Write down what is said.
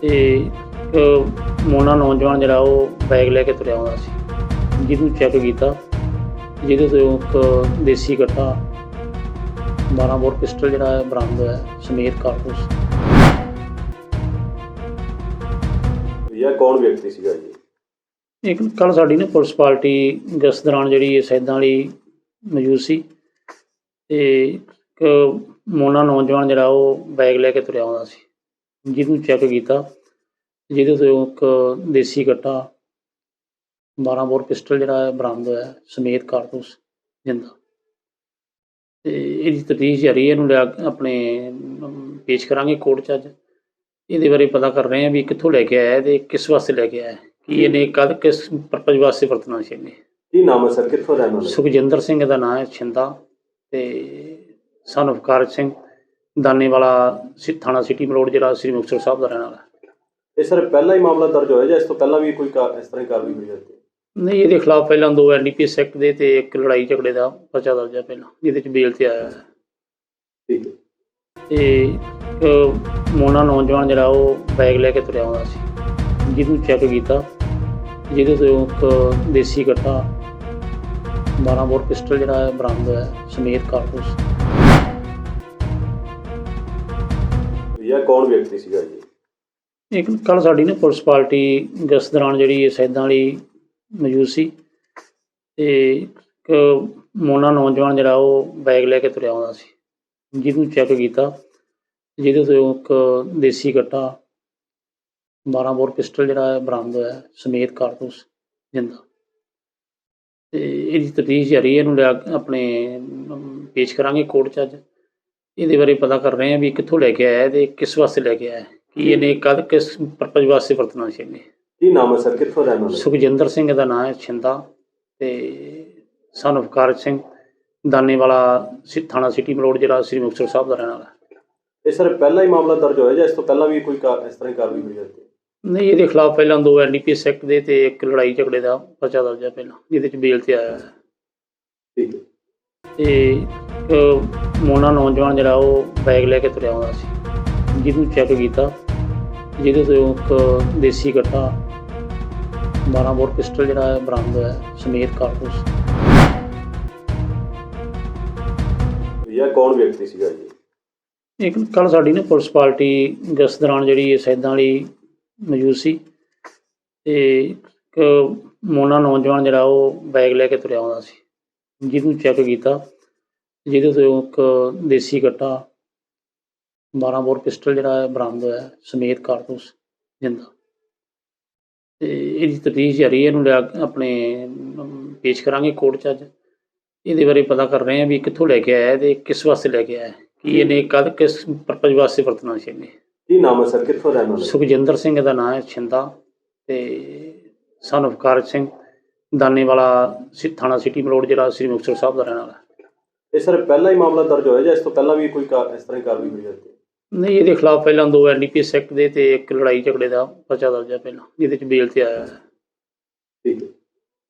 ਤੇ ਮੋਨਾ ਨੌਜਵਾਨ ਜਿਹੜਾ ਉਹ ਬੈਗ ਲੈ ਕੇ ਤੁਰਿਆ ਆਉਂਦਾ ਸੀ। ਜਿਹਨੂੰ ਚੈੱਕ ਕੀਤਾ ਜਿਹਦੇ ਤੋਂ ਇੱਕ ਦੇਸੀ ਗੱਟਾ 12 ਬੋਰ ਪਿਸਟਲ ਜਿਹੜਾ ਹੈ ਬਰਾਮਦ ਹੋਇਆ ਹੈ, ਸਮੇਤ ਕਾਰਤੂਸ ਇਹ ਕੌਣ ਵਿਅਕਤੀ ਸੀਗਾ ਜੀ? ਇੱਕ ਕੱਲ ਸਾਡੀ ਨਾ ਪੁਲਿਸ ਪਾਰਟੀ ਗਸ਼ਤ ਦੌਰਾਨ ਜਿਹੜੀ ਇਹ ਸੈਦਾਂ ਵਾਲੀ ਮੌਜੂਦ ਸੀ ਤੇ ਇੱਕ ਮੋਨਾ ਨੌਜਵਾਨ ਜਿਹੜਾ ਉਹ ਬੈਗ ਲੈ ਕੇ ਤੁਰਿਆ ਆਉਂਦਾ ਸੀ। ਜਿਹਨੂੰ ਚੈੱਕ ਕੀਤਾ ਜਿਹਦੇ ਤੋਂ ਇੱਕ ਦੇਸੀ ਗੱਟਾ 12 ਬੋਰ ਪਿਸਟਲ ਜਿਹੜਾ ਹੈ ਬਰਾਮਦ ਹੋਇਆ ਸਮੇਤ ਕਾਰਤੂਸ ਜਿੰਦਾ। ਤੇ ਇਹਦੀ ਤਫਤੀਸ਼ ਜਾਰੀ ਹੈ ਇਹਨੂੰ ਲਿਆ ਕੇ ਆਪਣੇ ਪੇਸ਼ ਕਰਾਂਗੇ ਕੋਰਟ 'ਚ ਅੱਜ। ਇਹਦੇ ਬਾਰੇ ਪਤਾ ਕਰ ਰਹੇ ਹਾਂ ਵੀ ਕਿੱਥੋਂ ਲੈ ਕੇ ਆਇਆ ਤੇ ਕਿਸ ਵਾਸਤੇ ਲੈ ਕੇ ਆਇਆ ਕਿ ਇਹਨੇ ਕਦ ਕਿਸ ਪਰਪਸ ਵਾਸਤੇ ਵਰਤਣਾ ਸੀ ਇਹਨੇ? ਕੀ ਨਾਮ ਹੈ ਸਰ? ਕਿੱਥੋਂ ਰਹਿਣ ਵਾਲੇ? ਸੁਖਜਿੰਦਰ ਸਿੰਘ ਦਾ ਨਾਮ ਹੈ ਛਿੰਦਾ ਤੇ son of ਸਿੰਘ। ਦਾਨੇ ਵਾਲਾ ਥਾਣਾ ਸਿਟੀ ਮਲੋੜ ਜਿਹੜਾ ਸ੍ਰੀ ਮੁਕਤਸਰ ਸਾਹਿਬ ਦਾ ਰਹਿਣ ਵਾਲਾ। ਇਹ ਸਰ ਪਹਿਲਾ ਹੀ ਮਾਮਲਾ ਦਰਜ ਹੋਇਆ ਜਾਂ ਇਸ ਤੋਂ ਪਹਿਲਾਂ ਵੀ ਕੋਈ ਕਾ- ਇਸ ਤਰ੍ਹਾਂ ਦੀ ਕਾਰਵਾਈ ਹੋਈ ਹੈ? ਨਹੀਂ ਇਹਦੇ ਖਿਲਾਫ ਪਹਿਲਾਂ ਦੋ ਐਨਡੀਪੀਐਸ ਐਕਟ ਦੇ ਤੇ ਇੱਕ ਲੜਾਈ ਝਗੜੇ ਦਾ ਪਰਚਾ ਦਰਜ ਹੈ ਪਹਿਲਾਂ ਜਿਹਦੇ ਚ ਬੇਲ ਤੇ ਆਇਆ ਹੈ ਠੀਕ ਹੈ। ਤੇ ਇੱਕ ਮੋਨਾ ਨੌਜਵਾਨ ਜਿਹੜਾ ਉਹ ਬੈਗ ਲੈ ਕੇ ਤੁਰਿਆ ਆਉਂਦਾ ਸੀ ਜਿਹਨੂੰ ਚੈੱਕ ਕੀਤਾ ਜਿਹਦੇ ਤੋਂ ਇੱਕ ਦੇਸੀ ਗੱਟਾ 12 ਬੋਰ ਪਿਸਟਲ ਜਿਹੜਾ ਹੈ ਬਰਾਮਦ ਹੋਇਆ ਹੈ, ਸਮੇਤ ਕਾਰਤੂਸ ਇਹ ਕੌਣ ਵਿਅਕਤੀ ਸੀਗਾ ਜੀ? ਇੱਕ ਕੱਲ ਸਾਡੀ ਨਾ ਪੁਲਿਸ ਪਾਰਟੀ ਗਸ਼ਤ ਦੌਰਾਨ ਜਿਹੜੀ ਸੈਦਾਂ ਵਾਲੀ ਮੌਜੂਦ ਸੀ ਤੇ ਇੱਕ ਮੋਨਾ ਨੌਜਵਾਨ ਜਿਹੜਾ ਉਹ ਬੈਗ ਲੈ ਕੇ ਤੁਰਿਆ ਆਉਂਦਾ ਸੀ। ਜਿਹਨੂੰ ਚੈੱਕ ਕੀਤਾ, ਜਿਹਦੇ ਤੋਂ ਇੱਕ ਦੇਸੀ ਕੱਟਾ 12 ਬੋਰ ਪਿਸਟਲ ਜਿਹੜਾ ਹੈ, ਬਰਾਮਦ ਹੋਇਆ ਸਮੇਤ ਕਾਰਤੂਸ ਜਿੰਦਾ। ਤੇ ਇਹਦੀ ਤਫਤੀਸ਼ ਜਾਰੀ ਹੈ, ਇਹਨੂੰ ਲਿਆ ਕੇ ਆਪਣੇ ਪੇਸ਼ ਕਰਾਂਗੇ ਕੋਰਟ 'ਚ ਅੱਜ। ਇਹਦੇ ਬਾਰੇ ਪਤਾ ਕਰ ਰਹੇ ਹਾਂ ਵੀ ਕਿੱਥੋਂ ਲੈ ਕੇ ਆਇਆ ਹੈ ਤੇ ਕਿਸ ਵਾਸਤੇ ਲੈ ਕੇ ਆਇਆ। ਹੈ ਕਿ ਇਹਨੇ ਕਦ ਕਿਸ ਪਰਪਸ ਵਾਸਤੇ ਵਰਤਣਾ ਸੀ ਇਹਨੇ? ਕੀ ਨਾਮ ਹੈ ਸਰ? ਕਿੱਥੋਂ ਰਹਿਣ ਵਾਲੇ? ਸੁਖਜਿੰਦਰ ਸਿੰਘ ਦਾ ਨਾਮ ਹੈ ਛਿੰਦਾ ਤੇ of ਕਾਰਜ ਸਿੰਘ ਦਾਨੇ ਵਾਲਾ ਸਿ- ਥਾਣਾ ਸਿਟੀ ਮਲੋੜ ਜਿਹੜਾ ਸ੍ਰੀ ਮੁਕਤਸਰ ਸਾਹਿਬ ਦਾ ਰਹਿਣ ਵਾਲਾ। ਇਹ ਸਰ ਪਹਿਲਾ ਹੀ ਮਾਮਲਾ ਦਰਜ ਹੋਇਆ ਜਾਂ ਇਸ ਤੋਂ ਪਹਿਲਾਂ ਵੀ ਕੋਈ ਕਾ- ਇਸ ਤਰ੍ਹਾਂ ਦੀ ਕਾਰਵਾਈ ਹੋਈ ਹੈ ਨਹੀਂ ਇਹਦੇ ਖਿਲਾਫ ਪਹਿਲਾਂ ਦੋ ਐਨਡੀਪੀਐਸ ਐਕਟ ਦੇ ਤੇ ਇੱਕ ਲੜਾਈ ਝਗੜੇ ਦਾ ਪਰਚਾ ਦਰਜ ਹੈ ਪਹਿਲਾਂ ਜਿਹਦੇ ਚ ਬੇਲ ਤੇ ਆਇਆ ਹੈ ਤੇ ਮੋਨਾ ਨੌਜਵਾਨ ਜਿਹੜਾ ਉਹ ਬੈਗ ਲੈ ਕੇ ਤੁਰਿਆ ਆਉਂਦਾ ਸੀ। ਜਿਹਨੂੰ ਚੈੱਕ ਕੀਤਾ। ਜਿਹਦੇ ਤੋਂ ਇੱਕ ਦੇਸੀ ਗੱਟਾ 12 ਬੋਰ ਪਿਸਟਲ ਜਿਹੜਾ ਹੈ ਬਰਾਮਦ ਹੋਇਆ ਹੈ, ਸਮੇਤ ਕਾਰਤੂਸ ਇਹ ਕੌਣ ਵਿਅਕਤੀ ਸੀਗਾ ਜੀ? ਇੱਕ ਕੱਲ ਸਾਡੀ ਨਾ ਪੁਲਿਸ ਪਾਰਟੀ ਗਸ਼ਤ ਦੌਰਾਨ ਜਿਹੜੀ ਇਹ ਸੈਦਾਂ ਵਾਲੀ ਮੌਜੂਦ ਸੀ। ਤੇ ਇੱਕ ਮੋਨਾ ਨੌਜਵਾਨ ਜਿਹੜਾ ਉਹ ਬੈਗ ਲੈ ਕੇ ਤੁਰਿਆ ਆਉਂਦਾ ਸੀ। ਜਿਹਨੂੰ ਚੈੱਕ ਕੀਤਾ ਜਿਹਦੇ ਤੋਂ ਇੱਕ ਦੇਸੀ ਗੱਟਾ 12 ਬੋਰ ਪਿਸਟਲ ਜਿਹੜਾ ਹੈ ਬਰਾਮਦ ਹੋਇਆ ਸਮੇਤ ਕਾਰਤੂਸ ਜਿੰਦਾ। ਤੇ ਇਹਦੀ ਤਫਤੀਸ਼ ਜਾਰੀ ਹੈ ਇਹਨੂੰ ਲਿਆ ਕੇ ਆਪਣੇ ਪੇਸ਼ ਕਰਾਂਗੇ ਕੋਰਟ 'ਚ ਅੱਜ। ਇਹਦੇ ਬਾਰੇ ਪਤਾ ਕਰ ਰਹੇ ਹਾਂ ਵੀ ਕਿੱਥੋਂ ਲੈ ਕੇ ਆਇਆ ਤੇ ਕਿਸ ਵਾਸਤੇ ਲੈ ਕੇ ਆਇਆ ਕਿ ਇਹਨੇ ਕਦ ਕਿਸ ਪਰਪਸ ਵਾਸਤੇ ਵਰਤਣਾ ਸੀ ਇਹਨੇ। ਕੀ ਨਾਮ ਹੈ ਸਰ? ਕਿੱਥੋਂ ਰਹਿਣ ਵਾਲੇ? ਸੁਖਜਿੰਦਰ ਸਿੰਘ ਦਾ ਨਾਮ ਹੈ ਛਿੰਦਾ ਤੇ son of ਸਿੰਘ। ਦਾਨੇ ਵਾਲਾ ਸਿ- ਥਾਣਾ ਸਿਟੀ ਮਲੋੜ ਜਿਹੜਾ ਸ੍ਰੀ ਮੁਕਤਸਰ ਸਾਹਿਬ ਦਾ ਰਹਿਣ ਵਾਲਾ। ਇਹ ਸਰ ਪਹਿਲਾ ਹੀ ਮਾਮਲਾ ਦਰਜ ਹੋਇਆ ਜਾਂ ਇਸ ਤੋਂ ਪਹਿਲਾਂ ਵੀ ਕੋਈ ਕਾ- ਇਸ ਤਰ੍ਹਾਂ ਦੀ ਕਾਰਵਾਈ ਹੋਈ ਹੈ ਨਹੀਂ ਇਹਦੇ ਖਿਲਾਫ ਪਹਿਲਾਂ ਦੋ ਐਨਡੀਪੀਐਸ ਐਕਟ ਦੇ ਤੇ ਇੱਕ ਲੜਾਈ ਝਗੜੇ ਦਾ ਪਰਚਾ ਦਰਜ ਹੈ ਪਹਿਲਾਂ ਜਿਹਦੇ ਚ ਬੇਲ ਤੇ ਆਇਆ ਹੈ। ਠੀਕ ਹੈ।